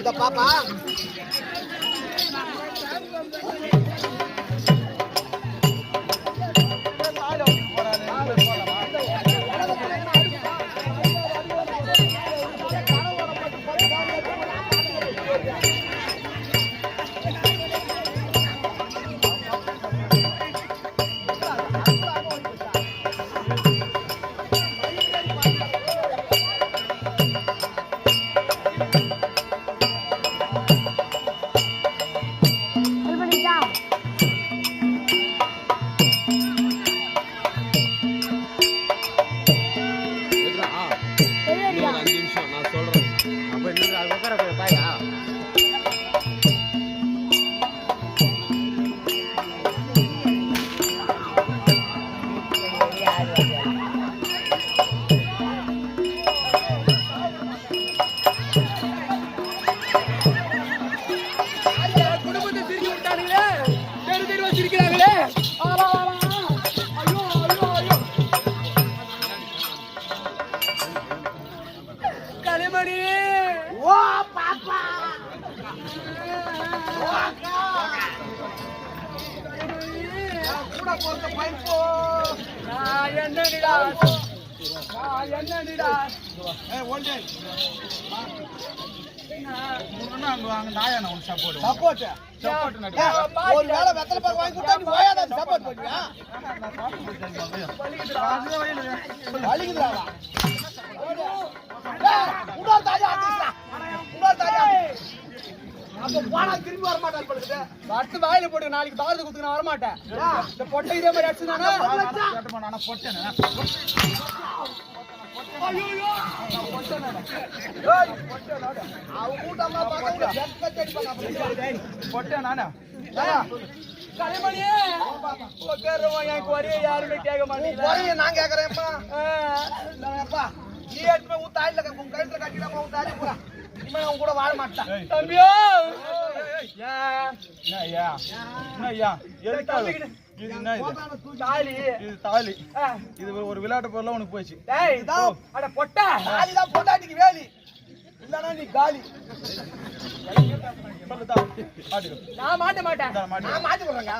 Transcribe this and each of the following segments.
கொடுத்த பாப்பா. Support support ஒரு வேளை வெத்தலை பாக்கு வாங்கி கொடுத்தா நீ ஓயாத சப்போர்ட் பண்ணுவியா வலிக்குதுடா. தாஜா தாஜா போனா திரும்பி வர மாட்டான் வாயில போட்டு நாளைக்கு பாரத குத்துக்கு நான் வரமாட்டேன். இந்த பொட்டை இதே மாதிரி அடிச்சுதானா கட்டி அடிப்பாங்க. கனிமணி உட்காருவா எனக்கு ஒரே யாருமே கேட்க மாட்டேங்கிறா குறைய நான் கேக்குறேன்ப்பா அப்பா. நீ எடுத்து போய் உன் தாயில உன் கழுத்துல கட்டிடாம தாலி போடா இனிமே அவன் கூட வாழ மாட்டான். தம்பியோ! தாலி. தாலி. ஆ, இது ஒரு விளையாட்டு பொருளா உனக்கு போச்சு. டேய் இதான் அட பொட்டா. தாலி தான் பொண்டாட்டிக்கு வேலி. இல்லனா நீ காலி. நான் மாட்ட மாட்டேன். மாட்டு. நான் மாத்தி விடுறேங்க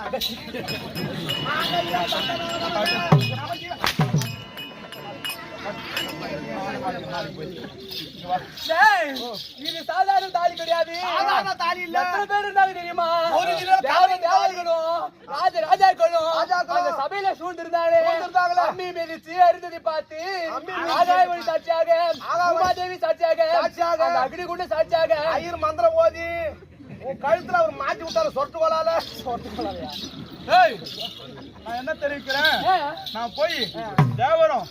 இது சாதாரண தாலி கிடையாது சாதாரண தாலி இல்ல. எத்தனை பேர் இருந்தாலும் தெரியுமா ஒரு கிலோ ராஜ ராஜாக்களும் அந்த சபையில சூழ்ந்திருந்தாலே அம்மி மீதிச்சு அருந்ததி பார்த்து ஆகாயமணி சாட்சியாக உமாதேவி சாட்சியாக சாட்சியாக. அந்த சாட்சியாக ஐயர் மந்திரம் ஓதி உன் கழுத்துல அவர் மாட்டி விட்டாரு சொட்டு கோலால ஏய் நான் என்ன தெரிவிக்கிறேன். நான் போய் தேவரம்.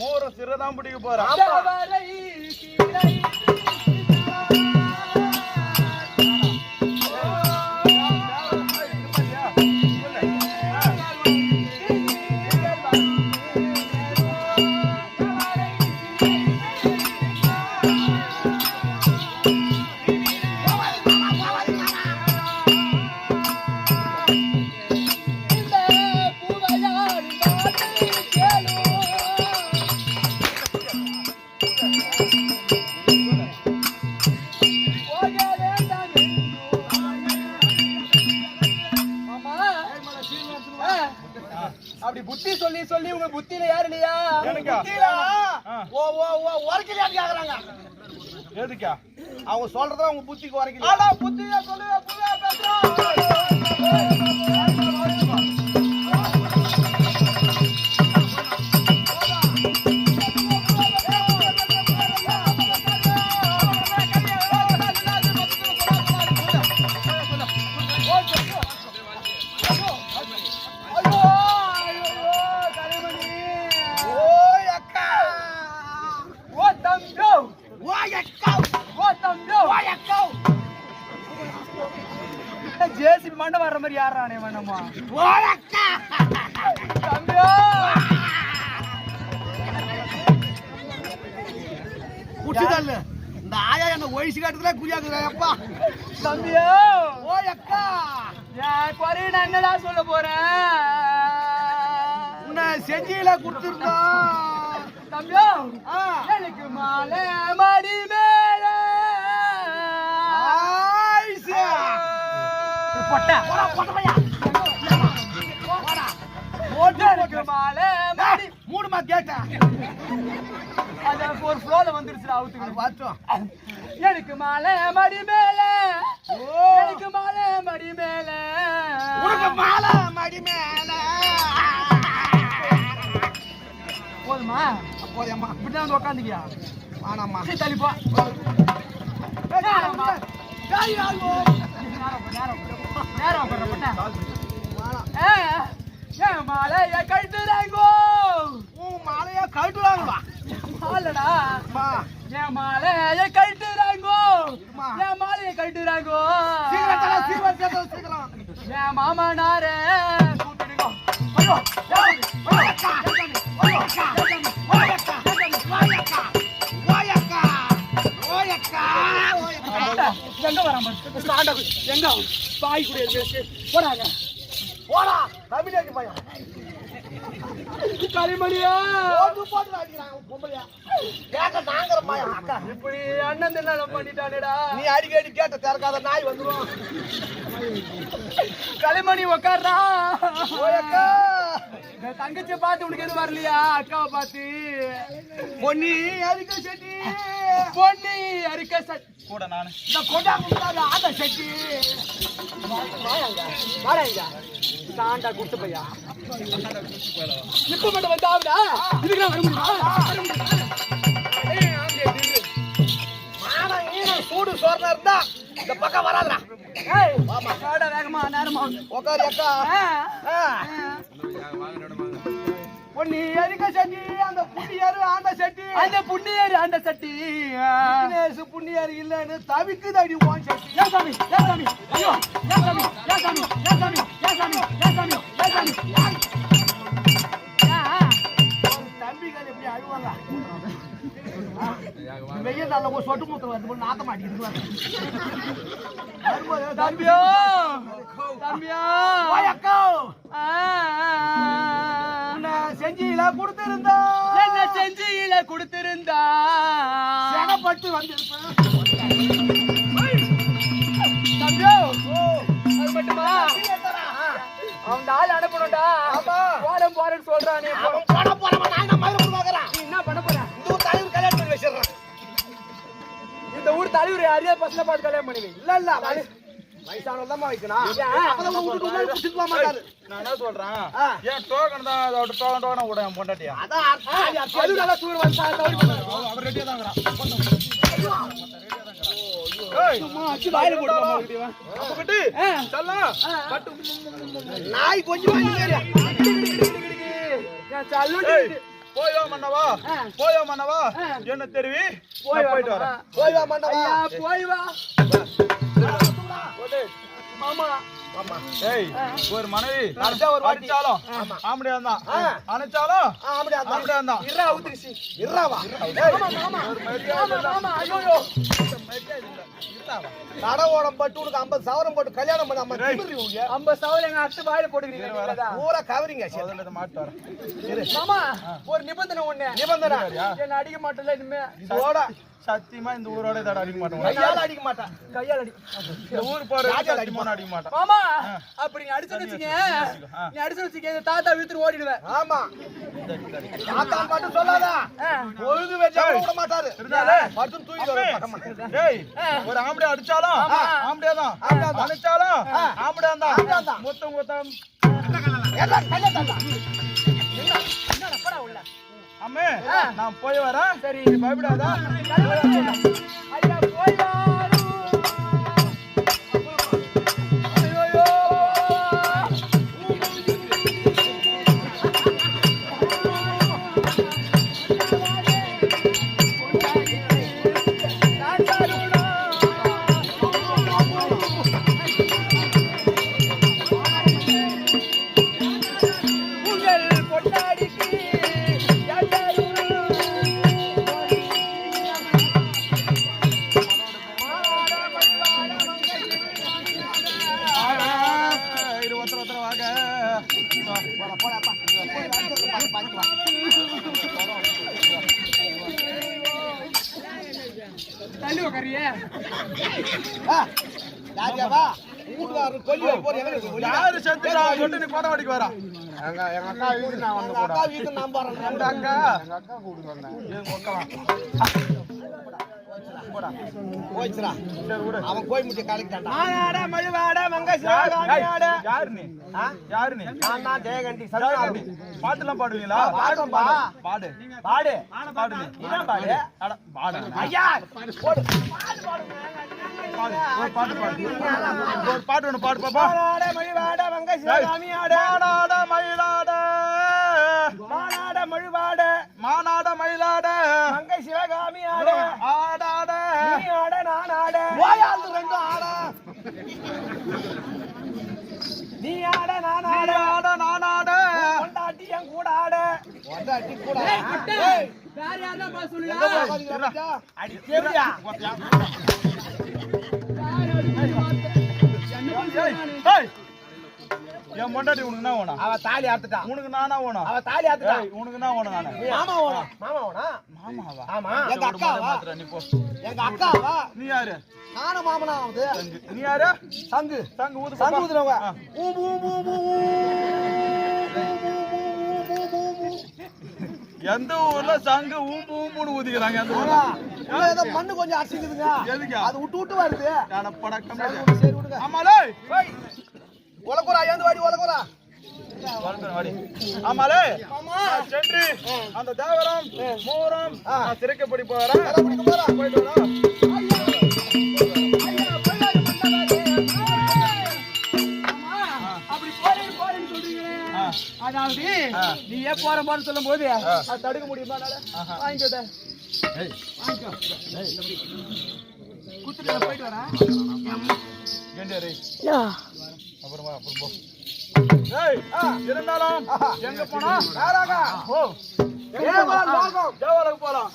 மூவரம் சிறதான் பிடிக்க போறேன் சொல்லி சொல்லி உங்க புத்தியில யாரு இல்லையா. ஓ ஓ ஓ உரைக்கலையான்னு கேக்குறாங்க எதுக்கா? அவங்க சொல்றத அவங்க புத்திக்கு உரைக்கல ஆனா புத்தியா சொல்லுங்க புள்ளையா பேசுறோம் மண்டை வர்ற மாதிரி யாரானே வேணாமா? தம்பியோ! குடிச்சுதல்ல இந்த ஆயா என்ன ஒய்சு காட்டுறதுல குறியாக்குறா அப்பா தம்பியோ! ஓய் அக்கா! குறைய நான் என்னடா சொல்ல போறேன்? உன்னை செஞ்சியில கொடுத்துருந்தா தம்பியோ! எனக்கு மாலை மாடி மேல ஆ பொட்டை? மூடுமா கேட்டா? அது ஒரு ஃப்ளோல வந்துருச்சுடா அவுத்துக்கு வாச்சோம் எனக்கு மாலை மடி மேல. எனக்கு மாலை மடி மேல. உனக்கு மாலை மடி மேல. போதுமா? போதேம்மா. இப்படிதான் வந்து உட்காந்துக்கியா வாணம்மா. சரி தள்ளிப்போ நேரம்மா. நேரம் போ, மாலைய கட்டுறாங்கோ உன் மாலையா கழட்டுவாங்களா மாலடா என் மாலைய என் மாலைய என் கூப்பிடுங்க ஐயோ எங்க வராம ஸ்டாண்ட் எங்க? பாய் கூட போறாங்க போடா. தமிழேஜி பையன். அக்கா இப்படி அண்ணன் தின்ன பண்ணிட்டானேடா. நீ அடிக்கடி கேட்ட திறக்காத நாய் வந்துடும் களிமணி உக்காடுறா தங்கச்சியை பார்த்து உனக்கு எதுவும் வரலையா? அக்காவை பார்த்து. பொன்னி அரிக்க செட்டி. பொன்னி அரிக்க சட் கூட நானு. இந்த கொண்டா முந்தாரு ஆத செட்டி. வாடா சாண்டா குடுத்து பையா இப்ப மட்டும் வந்து ஆகுதா இதுக்கு நான் வர முடியுமா? சூடு சோர்னா இருந்தா இந்த பக்கம் வராதுடா. வேகமா நேரமா உக்காரு அக்கா. ஆ, ஆ. ஆ. பொன்னி அரிக்க செட்டி அந்த புண்ணியாரு ஆண்ட செட்டி அந்த புண்ணியர் அந்த சட்டி. தினேசு புண்ணியாரு இல்லைன்னு தவிக்குது அடி ஓன் செட்டி ஏன் சாமி ஏன் சாமி ஐயோ ஏன் சாமி ஏன் சாமி ஏன் சாமி ஏன் சாமி ஏன் சாமி ஏன் சாமி ஏன்? வெய்ய நல்ல ஒரு சொட்டு மூத்திரம் வருது நாத்தம் அடிக்குது வரும்போது தம்பியோ! தம்பியோ. உன்னை செஞ்சியில கொடுத்திருந்தா. என்ன செஞ்சியில கொடுத்திருந்தா. செனப்பட்டு வந்திருப்பேன். தம்பியோ! அது மட்டுமா? அவன் ஆள் அனுப்பணும்டா. போறேன்னு சொல்றானே. என்ன பண்ண போற? இந்த ஊர் தலைவர் அறியாத பசங்க பார்த்து கல்யாணம் பண்ணுவி இல்ல இல்ல வயசு வயசானவன் தான் வைக்கணும் ஏன்? அப்பதான் விட்டுட்டு உள்ளார கூட்டிட்டு போக மாட்டாரு. நான் என்ன சொல்றேன்? ஆ. ஏன் டோக்கன் தான் அதோட டோக்கன் டோக்கன் கூட என் பொண்டாட்டியா? அதான் அர்த்தம். அது அர்த்தம். அது நல்லா சூடு வந்து அவர் ரெடியா தான் நாய் கொஞ்சம் போயோ மன்னவா. போயோ மன்னவா. என்ன தெரிவி போய் போயிட்டு வரேன். போய் வா ஐயா போய் வா. மாமா. ஏய் ஒரு மனைவி. அடிச்சாலும் ஆமா. ஆம்படியா தான். அணைச்சாலும். ஆம்படியா தான் இருடா ஊத்துருச்சு ஐயோ கடவோடம் பட்டு உனக்கு ஐம்பது சவரம் போட்டு கல்யாணம் பண்ண. ஐம்பது சவல் எங்க அத்தை வாயில போட்டுக்கிறீங்க பூரா கவரிங்க சரி. முதல்ல இதை மாட்டு வரேன் மாமா ஒரு நிபந்தனை ஒண்ணு. நிபந்தனை. என்ன அடிக்க மாட்டல இனிமே. சத்தியமா இந்த ஊரோட இதோட அடிக்க மாட்டேன் கையால அடிக்க மாட்டான். கையால் அடி இந்த ஊர் போற சத்தியமா அடிக்க மாட்டேன். மாமா அப்படி நீ அடிச்சு வச்சுக்க. ஆ. நீ அடிச்சு வச்சுக்க. இந்த தாத்தா வித்துட்டு ஓடிடுவேன். ஆமா. தாத்தா மட்டும் சொல்லாத. பொழுது வச்சா விட மாட்டாரு. இருந்தாலே. மட்டும் தூக்கி. ஏய் ஒரு ஆம்படியா அடிச்சாலும் ஆமா. ஆம்படியா தான் ஆம்படியா தான். அணைச்சாலும் ஆ. ஆம்படியா ஆம்படியா தான் தான். முத்தம். முத்தம் எல்லாம் கையில தந்தா. அம்மே நான் போய் வரேன். சரி நீ இருக்கு? கொல்லி யாரு செத்துட்டா சொல்லிட்டு நீ கோட்டை வாடிக்கு வரா எங்க எங்க அக்கா வீட்டு நான் வந்து எங்க அக்கா வீட்டு நான் போறேன் எங்க அக்கா? எங்க விடு அவன் கோய் முட்டி கலக்கிட்டான்டா மானாட மழுவாட மங்க யாரு சிவகாமியாட யாரு நீ யாரு நீ நான் தான் ஜெயகண்டி நீ? பாட்டுலாம் பாடுவீங்களா? பாடும்பா. பாடு பாடு. பாடு. என்ன பாடு. அட, பாடு. ஐயா! போடு பாடு பாட்டு பாடு. ஒரு பாட்டு ஒண்ணு பாடு பாப்பா. மானாட மழுவாட மங்க ஏய், சிவகாமியாட மானாட மயிலாட. மானாட மழுவாட மானாட மயிலாட. மங்க சிவகாமியாட ஆடாட. நீ ஆட நான் ஆட. போயாது ரெண்டும் ஆடா. நீ ஆட நான் ஆட. ஆட நானாட கொண்டாட்டி என் கூட ஆட. கொண்டாட்டி கூட ஏய், வேற யாரா பா சொல்லுடா? அடி கேவியா ஏய், ஏய். என் பொண்டாட்டி உனக்கு என்ன வேணும் அவ தாலி அறுத்துட்டா உனக்கு நானா வேணும் அவ தாலி அறுத்துட்டா ஏய், உனக்கு என்ன வேணும் நானு மாமா வேணா மாமா வேணா மாமாவா ஆமா எங்க அக்காவா நீ போ எங்க அக்காவா நீ யாரு நானும் மாமனா ஆகுது. நீ யாரு சங்கு சங்கு ஊது சங்கு. ஊதுறவங்க. ஊ, ஊ, ஊ, ஊ. எந்த ஊர்ல சங்கு ஊம்பு ஊம்புன்னு ஊதிக்கிறாங்க அந்த. ஊர்ல ஏதோ மண்ணு கொஞ்சம் அடிச்சுக்குதுங்க எதுக்கு? அது விட்டு விட்டு வருது சரி விடுங்க ஆமாலே உலகுறா ஏந்து வாடி உலகுறா வாடி ஆமாலே சென்று அந்த தேவரம் மோரம் நான் சிறைக்கப்படி போறா. போயிட்டு. அதாவது. நீ ஏன் போற போறன்னு சொல்லும் போது. அது தடுக்க முடியுமா. வாங்கிக்கோத ஏய், குத்துட்டு போயிட்டு வரேன்? அப்புறம் அப்புறம். போ. இருந்தாலும் எங்க போனா? போலாம்.